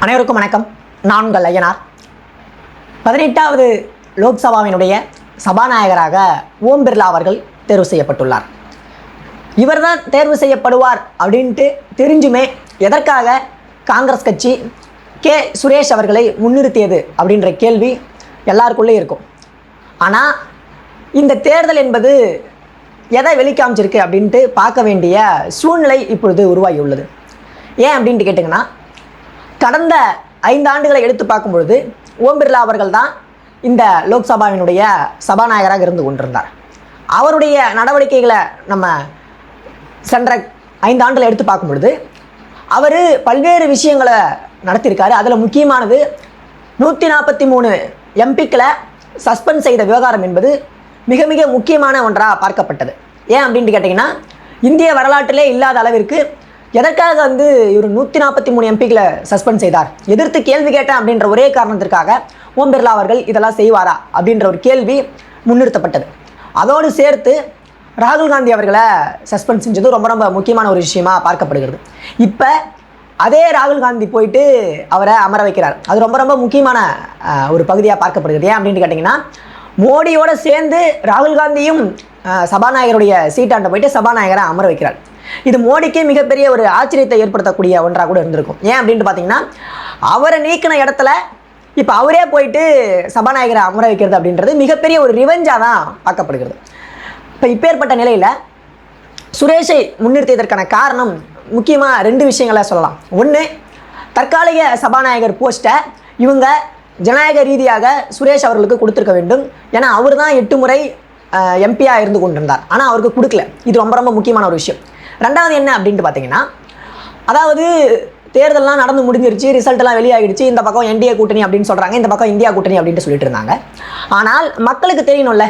அனைவருக்கும் வணக்கம். நான் உங்கள் ஐயனார். பதினெட்டாவது லோக்சபாவினுடைய சபாநாயகராக ஓம் பிர்லா அவர்கள் தேர்வு செய்யப்பட்டுள்ளார். இவர்தான் தேர்வு செய்யப்படுவார் அப்படின்ட்டு தெரிஞ்சுமே எதற்காக காங்கிரஸ் கட்சி கே. சுரேஷ் அவர்களை முன்னிறுத்தியது அப்படின்ற கேள்வி எல்லாருக்குள்ளே இருக்கும். ஆனால் இந்த தேர்தல் என்பது எதை வெளிக்காமிச்சிருக்கு அப்படின்ட்டு பார்க்க வேண்டிய சூழ்நிலை இப்பொழுது உருவாகியுள்ளது. ஏன் அப்படின்ட்டு கேட்டிங்கன்னா கடந்த ஐந்து ஆண்டுகளை எடுத்து பார்க்கும் பொழுது ஓம் பிர்லா அவர்கள் தான் இந்த லோக்சபாவினுடைய சபாநாயகராக இருந்து கொண்டிருந்தார். அவருடைய நடவடிக்கைகளை நம்ம சென்ற ஐந்து ஆண்டுகளை எடுத்து பார்க்கும் பொழுது அவர் பல்வேறு விஷயங்களை நடத்தியிருக்காரு. அதில் முக்கியமானது நூற்றி நாற்பத்தி மூணு எம்பிக்களை சஸ்பெண்ட் செய்த விவகாரம் என்பது மிக மிக முக்கியமான ஒன்றாக பார்க்கப்பட்டது. ஏன் அப்படின்ட்டு கேட்டிங்கன்னா இந்திய வரலாற்றிலே இல்லாத அளவிற்கு எதற்காக வந்து இவர் நூற்றி நாற்பத்தி மூணு எம்பிக்களை சஸ்பெண்ட் செய்தார்? எதிர்த்து கேள்வி கேட்டேன் அப்படின்ற ஒரே காரணத்திற்காக ஓம் பிர்லா அவர்கள் இதெல்லாம் செய்வாரா அப்படின்ற ஒரு கேள்வி முன்னிறுத்தப்பட்டது. அதோடு சேர்த்து ராகுல் காந்தி அவர்களை சஸ்பெண்ட் செஞ்சது ரொம்ப ரொம்ப முக்கியமான ஒரு விஷயமா பார்க்கப்படுகிறது. இப்போ அதே ராகுல் காந்தி போயிட்டு அவரை அமர வைக்கிறார். அது ரொம்ப ரொம்ப முக்கியமான ஒரு பகுதியாக பார்க்கப்படுகிறது. ஏன் அப்படின்னு கேட்டிங்கன்னா மோடியோட சேர்ந்து ராகுல் காந்தியும் சபாநாயகருடைய சீட்டாண்ட போயிட்டு சபாநாயகரை அமர வைக்கிறார். இது மோடிக்கு மிகப்பெரிய ஒரு ஆச்சரியத்தை ஏற்படுத்தக்கூடிய ஒன்றாக கூட இருந்திருக்கும். ஏன் அப்படின்ட்டு பார்த்தீங்கன்னா அவரை நீக்கின இடத்துல இப்போ அவரே போயிட்டு சபாநாயகரை அமர வைக்கிறது அப்படின்றது மிகப்பெரிய ஒரு ரிவெஞ்சாக தான் பார்க்கப்படுகிறது இப்போ இப்பேற்பட்ட நிலையில் சுரேஷை முன்னிறுத்தியதற்கான காரணம் முக்கியமாக ரெண்டு விஷயங்களை சொல்லலாம். ஒன்று தற்காலிக சபாநாயகர் போஸ்ட்டை இவங்க ஜனநாயக ரீதியாக சுரேஷ் அவர்களுக்கு கொடுத்துருக்க வேண்டும். ஏன்னா அவர் தான் எட்டு முறை எம்பியாக இருந்து கொண்டிருந்தார். ஆனால் அவருக்கு கொடுக்கல. இது ரொம்ப ரொம்ப முக்கியமான ஒரு விஷயம். ரெண்டாவது என்ன அப்படின்ட்டு பார்த்தீங்கன்னா அதாவது தேர்தல்லாம் நடந்து முடிஞ்சிருச்சு ரிசல்ட்டெல்லாம் வெளியாகிடுச்சு இந்த பக்கம் என்டிஏ கூட்டணி அப்படின்னு சொல்கிறாங்க இந்த பக்கம் இந்தியா கூட்டணி அப்படின்ட்டு சொல்லிட்டு இருந்தாங்க. ஆனால் மக்களுக்கு தெரியணும்ல.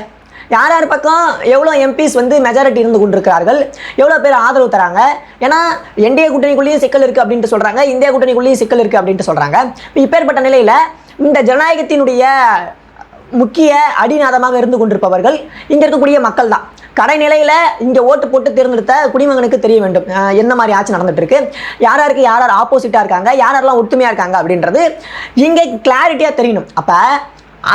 யார் யார் பக்கம் எவ்வளோ எம்பிஸ் வந்து மெஜாரிட்டி இருந்து கொண்டிருக்கிறார்கள் எவ்வளோ பேர் ஆதரவு தராங்க ஏன்னா என்டிஏ கூட்டணிக்குள்ளேயும் சிக்கல் இருக்குது அப்படின்ட்டு சொல்கிறாங்க இந்தியா கூட்டணிக்குள்ளேயும் சிக்கல் இருக்குது அப்படின்ட்டு சொல்கிறாங்க இப்போ இப்பேற்பட்ட நிலையில் இந்த ஜனநாயகத்தினுடைய முக்கிய அடிநாதமாக இருந்து கொண்டிருப்பவர்கள் இங்கே இருக்கக்கூடிய மக்கள் தான். கடைநிலையில் இங்கே ஓட்டு போட்டு தேர்ந்தெடுத்த குடிமகனுக்கு தெரிய வேண்டும். என்ன மாதிரி ஆட்சி நடந்துட்டு இருக்கு யார் யாருக்கு யார் யார் ஆப்போசிட்டாக இருக்காங்க? யார் யாரெல்லாம் ஒற்றுமையாக இருக்காங்க அப்படின்றது இங்கே கிளாரிட்டியாக தெரியணும். அப்போ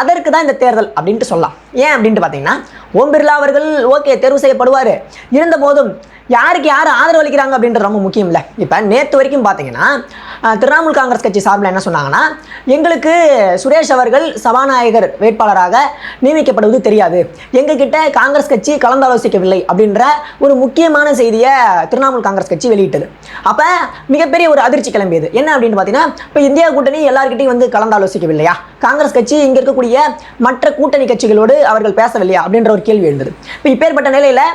அதற்கு தான் இந்த தேர்தல் அப்படின்ட்டு சொல்லலாம். ஏன் அப்படின்ட்டு பார்த்தீங்கன்னா ஓம் பிர்லா அவர்கள் ஓகே தேர்வு செய்யப்படுவார். இருந்த போதும் யாருக்கு யார் ஆதரவு அளிக்கிறாங்க அப்படின்றது ரொம்ப முக்கியம் இல்லை. இப்போ நேற்று வரைக்கும் பார்த்தீங்கன்னா திரிணாமுல் காங்கிரஸ் கட்சி சார்பில் என்ன சொன்னாங்கன்னா எங்களுக்கு சுரேஷ் அவர்கள் சபாநாயகர் வேட்பாளராக நியமிக்கப்படுவது தெரியாது. எங்ககிட்ட காங்கிரஸ் கட்சி கலந்தாலோசிக்கவில்லை அப்படின்ற ஒரு முக்கியமான செய்தியை திரிணாமுல் காங்கிரஸ் கட்சி வெளியிட்டது. அப்போ மிகப்பெரிய ஒரு அதிர்ச்சி கிளம்பியது. என்ன அப்படின்னு பார்த்தீங்கன்னா இப்போ இந்தியா கூட்டணி எல்லாருக்கிட்டையும் வந்து கலந்தாலோசிக்கவில்லையா காங்கிரஸ் கட்சி இங்கே இருக்கக்கூடிய மற்ற கூட்டணி கட்சிகளோடு அவர்கள் பேசவில்லையா அப்படின்ற ஒரு கேள்வி எழுந்தது. இப்போ இப்பேற்பட்ட நிலையில்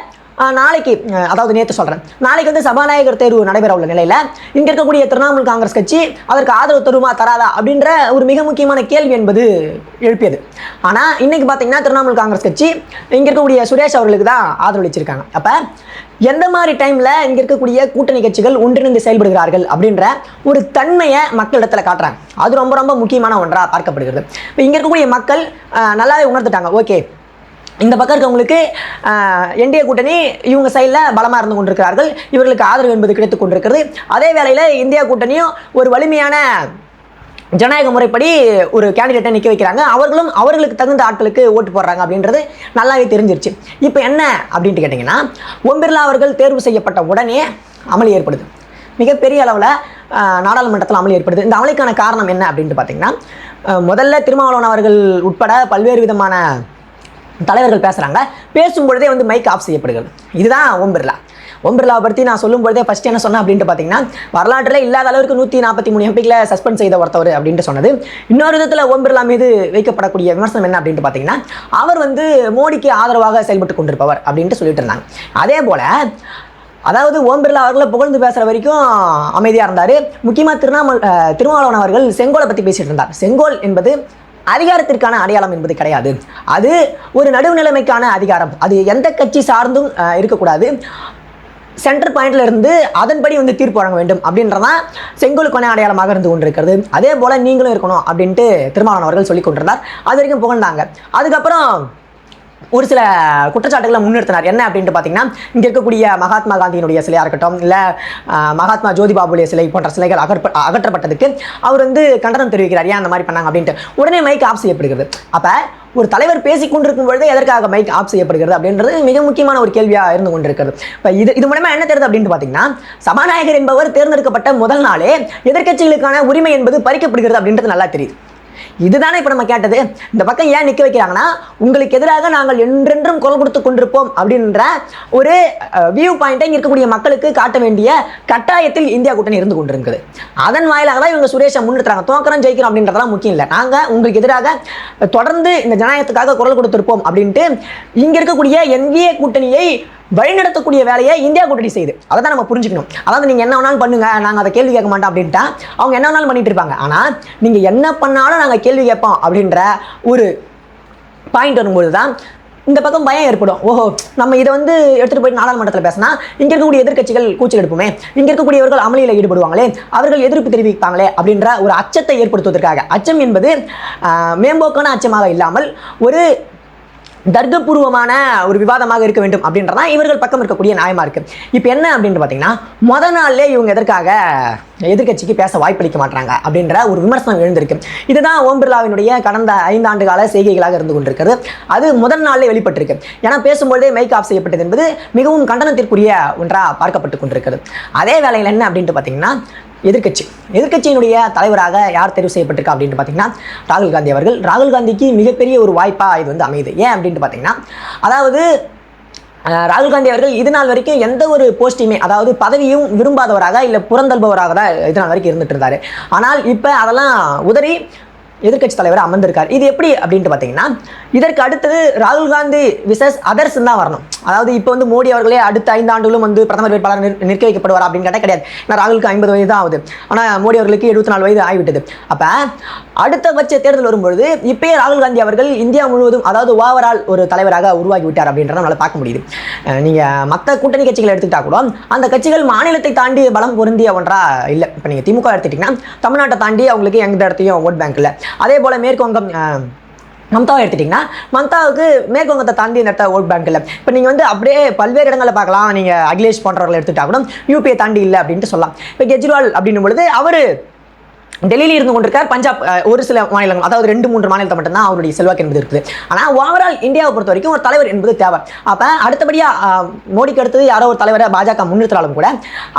நாளைக்கு அதாவது நேற்று சொல்கிறேன் நாளைக்கு வந்து சபாநாயகர் தேர்வு நடைபெற உள்ள நிலையில் இங்கே இருக்கக்கூடிய திரிணாமுல் காங்கிரஸ் கட்சி அதற்கு ஆதரவு தருமா தராதா அப்படின்ற ஒரு மிக முக்கியமான கேள்வி என்பது எழுப்பியது. ஆனால் இன்னைக்கு பார்த்தீங்கன்னா திரிணாமுல் காங்கிரஸ் கட்சி இங்கே இருக்கக்கூடிய சுரேஷ் அவர்களுக்கு தான் ஆதரவளிச்சிருக்காங்க. அப்போ எந்த மாதிரி டைமில் இங்கே இருக்கக்கூடிய கூட்டணி கட்சிகள் ஒன்றிணைந்து செயல்படுகிறார்கள் அப்படின்ற ஒரு தன்மையை மக்களிடத்தில் காட்டுறாங்க. அது ரொம்ப ரொம்ப முக்கியமான ஒன்றாக பார்க்கப்படுகிறது. இப்போ இங்கே இருக்கக்கூடிய மக்கள் நல்லாவே உணர்ந்துட்டாங்க. ஓகே இந்த பக்கம் இருக்கவங்களுக்கு என்டிஏ கூட்டணி இவங்க சைடில் பலமாக இருந்து கொண்டிருக்கிறார்கள். இவர்களுக்கு ஆதரவு என்பது கிடைத்து கொண்டிருக்கிறது. அதே வேளையில் இந்தியா கூட்டணியும் ஒரு வலிமையான ஜனநாயக முறைப்படி ஒரு கேண்டிடேட்டை நிற்க வைக்கிறாங்க. அவர்களும் அவர்களுக்கு தகுந்த ஆட்களுக்கு ஓட்டு போடுறாங்க அப்படின்றது நல்லாவே தெரிஞ்சிருச்சு. இப்போ என்ன அப்படின்ட்டு கேட்டிங்கன்னா ஓம் பிர்லா அவர்கள் தேர்வு செய்யப்பட்ட உடனே அமளி ஏற்படுது. மிகப்பெரிய அளவில் நாடாளுமன்றத்தில் அமளி ஏற்படுது. இந்த அமளிக்கான காரணம் என்ன அப்படின்ட்டு பார்த்தீங்கன்னா முதல்ல திருமாவளவன் அவர்கள் உட்பட பல்வேறு விதமான தலைவர்கள் பேசுகிறாங்க பேசும்பொழுதே வந்து மைக் ஆஃப் செய்யப்படுகிறது. இதுதான் ஓம் பிர்லா ஓம் பிர்லாவை பற்றி நான் சொல்லும் பொழுதே ஃபஸ்ட் என்ன சொன்னேன் அப்படின்ட்டு பார்த்தீங்கன்னா வரலாற்றில் இல்லாத அளவுக்கு நூற்றி நாற்பத்தி மூணு எம்பிக்களை சஸ்பெண்ட் செய்த ஒருத்தவர் அப்படின்ட்டு சொன்னது. இன்னொரு விதத்தில் ஓம் பிர்லா மீது வைக்கப்படக்கூடிய விமர்சனம் என்ன அப்படின்ட்டு பார்த்தீங்கன்னா அவர் வந்து மோடிக்கு ஆதரவாக செயல்பட்டு கொண்டிருப்பவர் அப்படின்ட்டு சொல்லிட்டு இருந்தாங்க. அதே போல் அதாவது ஓம் பிர்லா அவர்களை புகழ்ந்து பேசுகிற வரைக்கும் அமைதியாக இருந்தார். முக்கியமாக திருநாமல் திருமாவளவன் அவர்கள் செங்கோலை பற்றி பேசிகிட்டு இருந்தார். செங்கோல் என்பது அதிகாரத்திற்கான அடையாளம் என்பது கிடையாது. அது ஒரு நடுவுநிலைமைக்கான அதிகாரம். அது எந்த கட்சி சார்ந்தும் இருக்கக்கூடாது. சென்டர் பாயிண்ட்ல இருந்து அதன்படி வந்து தீர்ப்பு வழங்க வேண்டும் அப்படின்றதான் செங்கோலுக்கான அடையாளமாக இருந்து கொண்டிருக்கிறது. அதே போல் நீங்களும் இருக்கணும் அப்படின்ட்டு திருமாவளவன் அவர்கள் சொல்லி கொண்டிருந்தார். அது வரைக்கும் புகழ்ந்தாங்க. அதுக்கப்புறம் ஒரு சில குற்றச்சாட்டுகளை முன்னிறுத்தினார். என்ன அப்படின்ட்டு பார்த்தீங்கன்னா இங்கே இருக்கக்கூடிய மகாத்மா காந்தியினுடைய சிலையாக இருக்கட்டும் இல்லை மகாத்மா ஜோதிபாபுடைய சிலை போன்ற சிலைகள் அகற்ப அகற்றப்பட்டதுக்கு அவர் வந்து கண்டனம் தெரிவிக்கிறார். ஏன் அந்த மாதிரி பண்ணாங்க அப்படின்ட்டு. உடனே மைக் ஆஃப் செய்யப்படுகிறது. அப்போ ஒரு தலைவர் பேசிக்கொண்டிருக்கும் பொழுது எதற்காக மைக் ஆஃப் செய்யப்படுகிறது அப்படின்றது மிக முக்கியமான ஒரு கேள்வியாக இருந்து கொண்டிருக்கிறது. இப்போ இது இது மூலமா என்ன தெரியுது அப்படின்னு பார்த்தீங்கன்னா சபாநாயகர் என்பவர் தேர்ந்தெடுக்கப்பட்ட முதல் நாளே எதிர்க்கட்சிகளுக்கான உரிமை என்பது பறிக்கப்படுகிறது அப்படின்றது நல்லா தெரியுது. இதுதானே இப்போ நம்ம கேட்டது? இந்த பக்கம் ஏன் நிற்க வைக்கிறாங்கன்னா உங்களுக்கு எதிராக நாங்கள் என்றென்றும் குரல் கொடுத்து கொண்டிருப்போம் அப்படின்ற ஒரு வியூ பாயிண்ட்டை இருக்கக்கூடிய மக்களுக்கு காட்ட வேண்டிய கட்டாயத்தில் இந்தியா கூட்டணி இருந்து கொண்டிருக்குது. அதன் வாயிலாக தான் இவங்க சுரேஷை முன்னிறுத்துறாங்க. தோக்கரம் ஜெயிக்கிறோம் அப்படின்றதெல்லாம் முக்கியம் இல்லை. நாங்கள் உங்களுக்கு எதிராக தொடர்ந்து இந்த ஜனநாயகத்துக்காக குரல் கொடுத்திருப்போம் அப்படின்ட்டு இங்கே இருக்கக்கூடிய என்விஏ கூட்டணியை வழிநடத்தக்கூடிய வேலையை இந்தியா கூட்டணி செய்யுது. அதை தான் நம்ம புரிஞ்சுக்கணும். அதாவது நீங்கள் என்ன வேணாலும் பண்ணுங்க நாங்கள் அதை கேள்வி கேட்க மாட்டோம் அப்படின்ட்டா அவங்க என்ன வேணாலும் பண்ணிட்டு இருப்பாங்க. ஆனால் நீங்கள் என்ன பண்ணாலும் நாங்கள் கேள்வி கேட்போம் அப்படின்ற ஒரு பாயிண்ட் வரும்போது தான் இந்த பக்கம் பயம் ஏற்படும். ஓஹோ நம்ம இதை வந்து எடுத்துகிட்டு போய் நாடாளுமன்றத்தில் பேசினா இங்கே இருக்கக்கூடிய எதிர்க்கட்சிகள் கூச்சல் எடுப்புமே இங்கே இருக்கக்கூடியவர்கள் அமளியில் ஈடுபடுவாங்களே அவர்கள் எதிர்ப்பு தெரிவிப்பாங்களே அப்படின்ற ஒரு அச்சத்தை ஏற்படுத்துவதற்காக. அச்சம் என்பது மேம்போக்கான அச்சமாக இல்லாமல் ஒரு தர்க்கபூர்வமான ஒரு விவாதமாக இருக்க வேண்டும் அப்படின்றதான் இவர்கள் பக்கம் இருக்கக்கூடிய நியாயமா இருக்கு. இப்போ என்ன அப்படின்னு பார்த்தீங்கன்னா முத நாள்லேயே இவங்க எதற்காக எதிர்க்கட்சிக்கு பேச வாய்ப்பளிக்க மாட்டாங்க அப்படின்ற ஒரு விமர்சனம் எழுந்திருக்கு. இதுதான் ஓம் பிர்லாவினுடைய கடந்த ஐந்து ஆண்டு கால செய்கைகளாக இருந்து கொண்டிருக்கிறது. அது முதல் நாளிலே வெளிப்பட்டிருக்கு. ஏன்னா பேசும்பொழுதே மைக் ஆஃப் செய்யப்பட்டது என்பது மிகவும் கண்டனத்திற்குரிய ஒன்றாக பார்க்கப்பட்டு கொண்டிருக்கிறது. அதே வேலையில் என்ன அப்படின்ட்டு பார்த்தீங்கன்னா எதிர்க்கட்சி. எதிர்க்கட்சியினுடைய தலைவராக யார் தெரிவு செய்யப்பட்டிருக்கா அப்படின்ட்டு பார்த்தீங்கன்னா ராகுல் காந்தி அவர்கள். ராகுல் காந்திக்கு மிகப்பெரிய ஒரு வாய்ப்பாக இது வந்து அமையுது. ஏன் அப்படின்ட்டு பார்த்தீங்கன்னா அதாவது ராகுல் காந்தி அவர்கள் இது நாள் வரைக்கும் எந்த ஒரு போஸ்டையுமே அதாவது பதவியும் விரும்பாதவராக இல்லை புறந்தல்பவராக தான் இது நாள் வரைக்கும் இருந்துட்டு இருந்தார். ஆனால் இப்போ அதெல்லாம் உதறி எதிர்க்கட்சி தலைவர் அமர்ந்திருக்கார். இது எப்படி அப்படின்ட்டு பார்த்தீங்கன்னா இதற்கு அடுத்தது ராகுல் காந்தி விசஸ் அதர்ஸ் தான் வரணும். அதாவது இப்போ வந்து மோடி அவர்களே அடுத்த ஐந்து ஆண்டுகளும் வந்து பிரதமர் வேட்பாளர் நிற்க வைக்கப்படுவார் அப்படின்னு கேட்டால் கிடையாது. ஏன்னா ராகுலுக்கு ஐம்பது வயது தான் ஆகுது. ஆனால் மோடி அவர்களுக்கு எழுபத்தி நாலு வயது ஆகிவிட்டது. அப்போ அடுத்த பட்ச தேர்தல் வரும்பொழுது இப்பயே ராகுல் காந்தி அவர்கள் இந்தியா முழுவதும் அதாவது ஓவரால் ஒரு தலைவராக உருவாகி விட்டார் அப்படின்றத நம்மளால் பார்க்க முடியுது. நீங்கள் மற்ற கூட்டணி கட்சிகளை எடுத்துக்கிட்டா கூட அந்த கட்சிகள் மாநிலத்தை தாண்டி பலம் பொருந்திய ஒன்றா இல்லை. இப்போ நீங்கள் திமுக எடுத்துட்டிங்கன்னா தமிழ்நாட்டை தாண்டி அவங்களுக்கு எந்த இடத்தையும் ஓட் பேங்க் இல்லை. அதே போல் மேற்கு வங்கம் மம்தாவை எடுத்துட்டிங்கன்னா மம்தாவுக்கு மேற்குவங்கத்தை தாண்டி இந்த இடத்த ஓட் பேங்க் இல்லை. இப்போ நீங்கள் வந்து அப்படியே பல்வேறு இடங்களில் பார்க்கலாம். நீங்கள் அகிலேஷ் போன்றவர்களை எடுத்துகிட்டா கூட யூபியை தாண்டி இல்லை அப்படின்ட்டு சொல்லலாம். இப்போ கெஜ்ரிவால் அப்படின்னும் பொழுது அவர் டெல்லியில் இருந்து கொண்டிருக்கார் பஞ்சாப் ஒரு சில மாநிலங்கள் அதாவது ரெண்டு மூன்று மாநிலத்தை மட்டும்தான் அவருடைய செல்வாக்கு என்பது இருக்குது. ஆனால் ஓவரால் இந்தியாவை பொறுத்த வரைக்கும் ஒரு தலைவர் என்பது தேவை. அப்போ அடுத்தபடியாக மோடிக்கு அடுத்தது யாரோ ஒரு தலைவரை பாஜக முன்னிறுத்தினாலும் கூட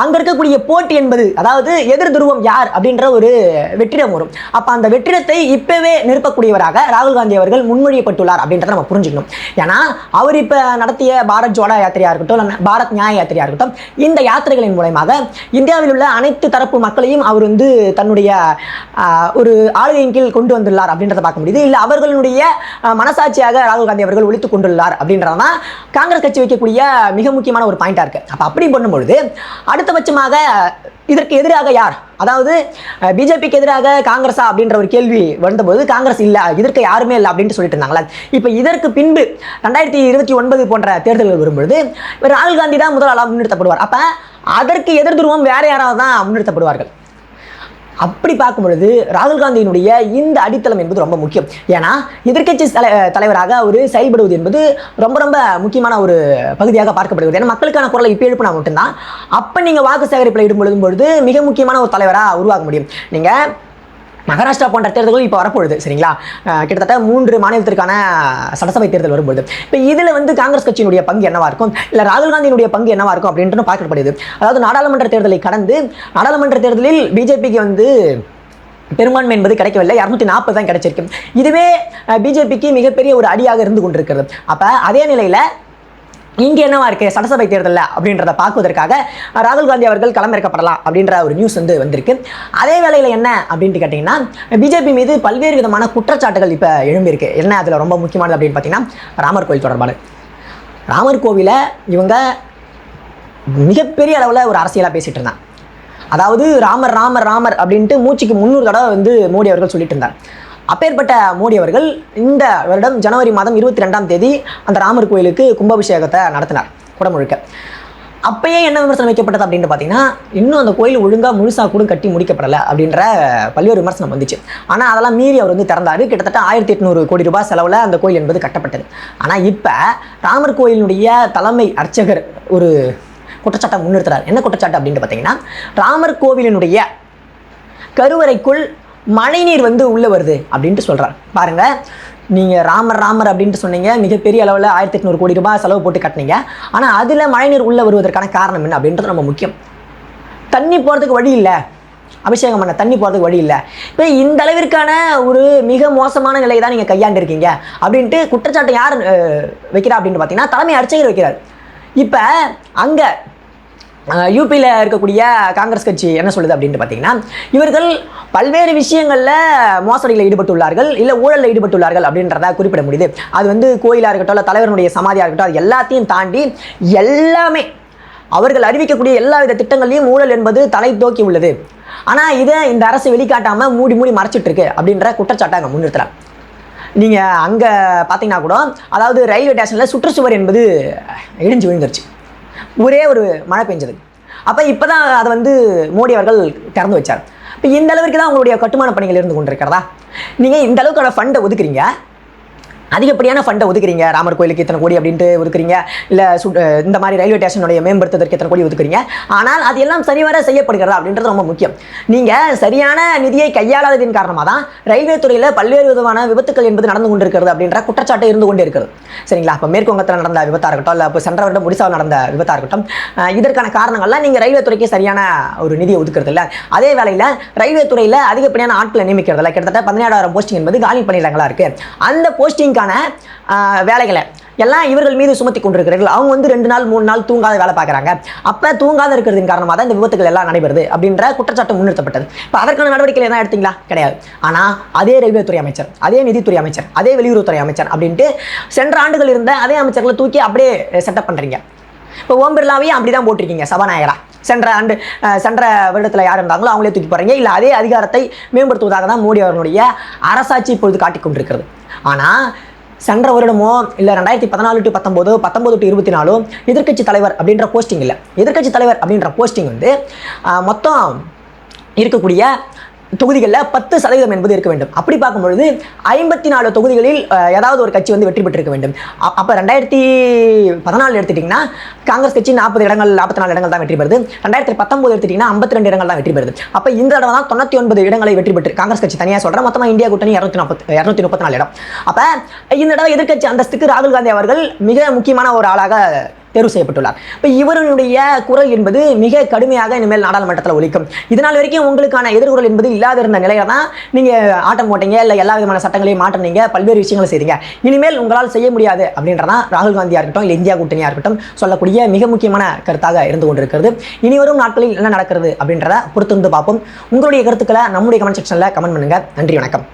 அங்கே இருக்கக்கூடிய போட்டி என்பது அதாவது எதிர் துருவம் யார் அப்படின்ற ஒரு வெற்றிடம் வரும். அப்போ அந்த வெற்றிடத்தை இப்பவே நிரப்பக்கூடியவராக ராகுல் காந்தி அவர்கள் முன்மொழியப்பட்டுள்ளார் அப்படின்றத நம்ம புரிஞ்சுக்கணும். ஏன்னா அவர் இப்போ நடத்திய பாரத் ஜோடா யாத்திரையாக இருக்கட்டும் பாரத் நியாய யாத்திரையாக இருக்கட்டும் இந்த யாத்திரைகளின் மூலயமாக இந்தியாவில் உள்ள அனைத்து தரப்பு மக்களையும் அவர் வந்து தன்னுடைய ஒரு ஆளுகையின் கீழ் கொண்டு வந்துள்ளார் அப்படின்றத பார்க்க முடியுது. இல்லை அவர்களுடைய மனசாட்சியாக ராகுல் காந்தி அவர்கள் ஒழித்துக் கொண்டுள்ளார் அப்படின்றதான் காங்கிரஸ் கட்சி வைக்கக்கூடிய மிக முக்கியமான ஒரு பாயிண்டாக இருக்குது அப்போ அப்படி பண்ணும்பொழுது அடுத்தபட்சமாக இதற்கு எதிராக யார்? அதாவது பிஜேபிக்கு எதிராக காங்கிரஸா அப்படின்ற ஒரு கேள்வி வந்தபோது காங்கிரஸ் இல்லை இதற்கு யாருமே இல்லை அப்படின்ட்டு சொல்லிட்டு இருந்தாங்களா? இப்போ இதற்கு பின்பு ரெண்டாயிரத்தி இருபத்தி ஒன்பது போன்ற தேர்தல்கள் வரும்பொழுது ராகுல் காந்தி தான் முதல் ஆளாக முன்னிறுத்தப்படுவார். அப்போ அதற்கு எதிர் துருவம் வேற யாராவது தான் முன்னிறுத்தப்படுவார்கள்? அப்படி பார்க்கும் பொழுது ராகுல் காந்தியினுடைய இந்த அடித்தளம் என்பது ரொம்ப முக்கியம். ஏன்னா எதிர்க்கட்சி தலை தலைவராக அவர் செயல்படுவது என்பது ரொம்ப ரொம்ப முக்கியமான ஒரு பகுதியாக பார்க்கப்படுகிறது. ஏன்னா மக்களுக்கான குரலை இப்போ எழுப்பினா மட்டும்தான் அப்போ நீங்கள் வாக்கு சேகரிப்பில் ஈடுபடும் பொழுது மிக முக்கியமான ஒரு தலைவராக உருவாக முடியும். நீங்கள் மகாராஷ்டிரா போன்ற தேர்தல்கள் இப்போ வரப்போகுது சரிங்களா? கிட்டத்தட்ட மூன்று மாநிலத்திற்கான சட்டசபை தேர்தல் வரும்பொழுது. இப்போ இதில் வந்து காங்கிரஸ் கட்சியினுடைய பங்கு என்னவா இருக்கும்? இல்லை ராகுல் காந்தியினுடைய பங்கு என்னவா இருக்கும் அப்படின்ட்டு பார்க்கப்படுது. அதாவது நாடாளுமன்ற தேர்தலை கடந்து நாடாளுமன்ற தேர்தலில் பிஜேபிக்கு வந்து பெரும்பான்மை என்பது கிடைக்கவில்லை. இரநூத்தி நாற்பது தான் கிடைச்சிருக்கு. இதுவே பிஜேபிக்கு மிகப்பெரிய ஒரு அடியாக இருந்து கொண்டிருக்கிறது. அப்போ அதே நிலையில் இங்கே என்னவா இருக்கு? சட்டசபை தேர்தலில் அப்படின்றத பார்க்குவதற்காக ராகுல் காந்தி அவர்கள் களமிறக்கப்படலாம் அப்படின்ற ஒரு நியூஸ் வந்து வந்திருக்கு. அதே வேளையில் என்ன அப்படின்ட்டு கேட்டிங்கன்னா பிஜேபி மீது பல்வேறு விதமான குற்றச்சாட்டுகள் இப்போ எழும்பியிருக்கு. என்ன அதில் ரொம்ப முக்கியமானது அப்படின்னு பார்த்தீங்கன்னா ராமர் கோவில் தொடர்பான ராமர் கோவிலை இவங்க மிகப்பெரிய அளவில் ஒரு அரசியலாக பேசிகிட்டு இருந்தாங்க. அதாவது ராமர் ராமர் ராமர் அப்படின்ட்டு மூச்சுக்கு முந்நூறு தடவை வந்து மோடி அவர்கள் சொல்லிட்டு இருந்தார். அப்பேற்பட்ட மோடி அவர்கள் இந்த வருடம் ஜனவரி மாதம் இருபத்தி ரெண்டாம் தேதி அந்த ராமர் கோயிலுக்கு கும்பாபிஷேகத்தை நடத்தினார் குடமுழுக்க அப்பயே என்ன விமர்சனம் வைக்கப்பட்டது அப்படின்னு பார்த்தீங்கன்னா இன்னும் அந்த கோயில் ஒழுங்காக முழுசாக கூட கட்டி முடிக்கப்படலை அப்படின்ற பல்வேறு விமர்சனம் வந்துச்சு. ஆனால் அதெல்லாம் மீறி அவர் வந்து திறந்தார். கிட்டத்தட்ட ஆயிரத்தி எட்நூறு கோடி ரூபாய் செலவில் அந்த கோயில் என்பது கட்டப்பட்டது. ஆனால் இப்போ ராமர் கோயிலினுடைய தலைமை அர்ச்சகர் ஒரு குற்றச்சாட்டை முன்னிறுத்துறாரு. என்ன குற்றச்சாட்டு அப்படின்னு பார்த்தீங்கன்னா ராமர் கோவிலினுடைய கருவறைக்குள் மழைநீர் வந்து உள்ளே வருது அப்படின்ட்டு சொல்கிறார் பாருங்கள் நீங்கள் ராமர் ராமர் அப்படின்ட்டு சொன்னீங்க. மிகப்பெரிய அளவில் ஆயிரத்தி எட்நூறு கோடி ரூபாய் செலவு போட்டு கட்டினீங்க. ஆனால் அதில் மழைநீர் உள்ளே வருவதற்கான காரணம் என்ன அப்படின்றது ரொம்ப முக்கியம். தண்ணி போகிறதுக்கு வழி இல்லை. அபிஷேகம் பண்ண தண்ணி போகிறதுக்கு வழி இல்லை. இப்போ இந்த அளவிற்கான ஒரு மிக மோசமான நிலையை தான் நீங்கள் கையாண்டிருக்கீங்க அப்படின்ட்டு குற்றச்சாட்டை யார் வைக்கிறா அப்படின்னு பார்த்தீங்கன்னா தலைமை அர்ச்சகர் வைக்கிறார். இப்போ அங்கே யூபியில் இருக்கக்கூடிய காங்கிரஸ் கட்சி என்ன சொல்லுது அப்படின்ட்டு பார்த்தீங்கன்னா இவர்கள் பல்வேறு விஷயங்களில் மோசடியில் ஈடுபட்டுள்ளார்கள் இல்லை ஊழலில் ஈடுபட்டுள்ளார்கள் அப்படின்றத குறிப்பிட முடியுது. அது வந்து கோயிலாக இருக்கட்டும் இல்லை தலைவருடைய சமாதியாக இருக்கட்டும் அது எல்லாத்தையும் தாண்டி எல்லாமே அவர்கள் அறிவிக்கக்கூடிய எல்லா வித திட்டங்களையும் ஊழல் என்பது தலை தோக்கி உள்ளது. ஆனால் இதை இந்த அரசு வெளிக்காட்டாமல் மூடி மூடி மறைச்சிட்டு இருக்கு அப்படின்ற குற்றச்சாட்டை அங்கே முன்னிறுத்துறாங்க. நீங்கள் அங்கே பார்த்தீங்கன்னா கூட அதாவது ரயில்வே ஸ்டேஷனில் சுற்றுச்சுவர் என்பது இடிஞ்சு விழுந்துருச்சு. ஒரே ஒரு மழை பெஞ்சது. அப்போ இப்போ தான் அதை வந்து மோடி அவர்கள் திறந்து வச்சார். இப்போ இந்த அளவுக்கு தான் உங்களுடைய கட்டுமான பணிகள் இருந்து கொண்டிருக்கிறதா? நீங்கள் இந்த அளவுக்கான ஃபண்டை ஒதுக்குறீங்க. அதிகப்படியான ஃபண்டை ஒதுக்குறீங்க. ராமர் கோயிலுக்கு இத்தனை கோடி அப்படின்ட்டு ஒதுக்குறீங்க. இல்லை இந்த மாதிரி ரயில்வே ஸ்டேஷனுடைய மேம்படுத்துவதற்கு எத்தனை கோடி ஒதுக்குறீங்க. ஆனால் அது எல்லாம் சரிவர செய்யப்படுகிறதா அப்படின்றது ரொம்ப முக்கியம். நீங்கள் சரியான நிதியை கையாளாததின் காரணமாக தான் ரயில்வே துறையில் பல்வேறு விதமான விபத்துக்கள் என்பது நடந்து கொண்டிருக்கிறது அப்படின்ற குற்றச்சாட்டு இருந்து கொண்டே இருக்கிறது சரிங்களா இப்போ மேற்குவங்கத்தில் நடந்த விபத்தாக இருக்கட்டும் இல்லை இப்போ சென்ற வருடம் ஒடிசாவில் நடந்த விபத்தாக இருக்கட்டும் இதற்கான காரணங்கள்லாம் நீங்கள் ரயில்வே துறைக்கு சரியான ஒரு நிதியை ஒதுக்குறது இல்லை. அதே வேளையில் ரயில்வே துறையில் அதிகப்படியான ஆட்களை நியமிக்கிறது இல்லை. கிட்டத்தட்ட பதினேழாயிரம் போஸ்டிங் என்பது காலி பணியிடங்களாக இருக்குது அந்த போஸ்டிங் போஸ்டிங்கான வேலைகளை. எல்லாம் இவர்கள் மீது சுமத்தி கொண்டிருக்கிறார்கள். அவங்க வந்து ரெண்டு நாள் மூணு நாள் தூங்காத வேலை பார்க்குறாங்க. அப்போ தூங்காத இருக்கிறதின் காரணமாக தான் இந்த விபத்துகள் எல்லாம் நடைபெறுது அப்படின்ற குற்றச்சாட்டு முன்னிறுத்தப்பட்டது. இப்போ அதற்கான நடவடிக்கைகள் என்ன எடுத்தீங்களா? கிடையாது. ஆனால் அதே ரயில்வே துறை அமைச்சர் அதே நிதித்துறை அமைச்சர் அதே வெளியுறவுத்துறை அமைச்சர் அப்படின்ட்டு சென்ற ஆண்டுகள் இருந்த அதே அமைச்சர்களை தூக்கி அப்படியே செட்டப் பண்ணுறீங்க இப்போ ஓம் பிர்லாவையும் அப்படி தான் போட்டிருக்கீங்க சபாநாயகரா. சென்ற ஆண்டு சென்ற வருடத்தில் யார் இருந்தாங்களோ அவங்களே தூக்கி போகிறீங்க இல்லை அதே அதிகாரத்தை மேம்படுத்துவதாக தான் மோடி அவர்களுடைய அரசாட்சி இப்பொழுது காட்டிக் கொண்டிருக்கிறது ஆனால் சென்ற வருடமோ இல்லை ரெண்டாயிரத்தி பதினாலு டு பத்தொம்போது பத்தொம்போது டு இருபத்தி நாலோ எதிர்க்கட்சி தலைவர் அப்படின்ற போஸ்டிங் இல்லை. எதிர்க்கட்சி தலைவர் அப்படின்ற போஸ்டிங் வந்து மொத்தம் இருக்கக்கூடிய தொகுதிகளில் பத்து சதவீதம் என்பது இருக்க வேண்டும். அப்படி பார்க்கும்பொழுது ஐம்பத்தி நாலு தொகுதிகளில் ஏதாவது ஒரு கட்சி வந்து வெற்றி பெற்றிருக்க வேண்டும். அப்போ ரெண்டாயிரத்தி பதினாலு எடுத்துட்டிங்கன்னா காங்கிரஸ் கட்சி நாற்பது இடங்கள் நாற்பத்தி நாலு இடங்கள் தான் வெற்றி பெறுது. ரெண்டாயிரத்தி பத்தொம்பது எடுத்துட்டிங்கன்னா ஐம்பத்தி ரெண்டு இடங்கள் தான் வெற்றி பெறுது. அப்போ இந்த தடவை தான் தொண்ணூற்றி ஒன்பது இடங்களை வெற்றி பெற்று காங்கிரஸ் கட்சி தனியாக சொல்கிறேன் மொத்தமாக இந்தியா கூட்டணி இரநூத்தி நாற்பத்தி இரநூத்தி முப்பத்தி நாலு இடம். அப்போ இந்த தடவை எதிர்க்கட்சி அந்தஸ்துக்கு ராகுல் காந்தி அவர்கள் மிக முக்கியமான ஒரு ஆளாக தேர்வு செய்யப்பட்டுள்ளார். இப்போ இவருடைய குரல் என்பது மிக கடுமையாக இனிமேல் நாடாளுமன்றத்தில் ஒழிக்கும் இதனால் வரைக்கும் உங்களுக்கான எதிர்குரல் என்பது இல்லாத இருந்த நிலையில தான் நீங்கள் ஆட்டம் போட்டீங்க இல்லை எல்லா விதமான சட்டங்களையும் மாற்றினீங்க பல்வேறு விஷயங்களை செய்தீங்க. இனிமேல் உங்களால் செய்ய முடியாது அப்படின்றதான் ராகுல் காந்தியாக இருக்கட்டும் இல்லை இந்தியா கூட்டணியாக இருக்கட்டும் சொல்லக்கூடிய மிக முக்கியமான கருத்தாக இருந்து கொண்டிருக்கிறது. இனி வரும் நாட்களில் என்ன நடக்கிறது அப்படின்றத பொறுத்திருந்து பார்ப்போம். உங்களுடைய கருத்துக்களை நம்முடைய கமெண்ட் செக்ஷனில் கமெண்ட் பண்ணுங்கள் நன்றி வணக்கம்.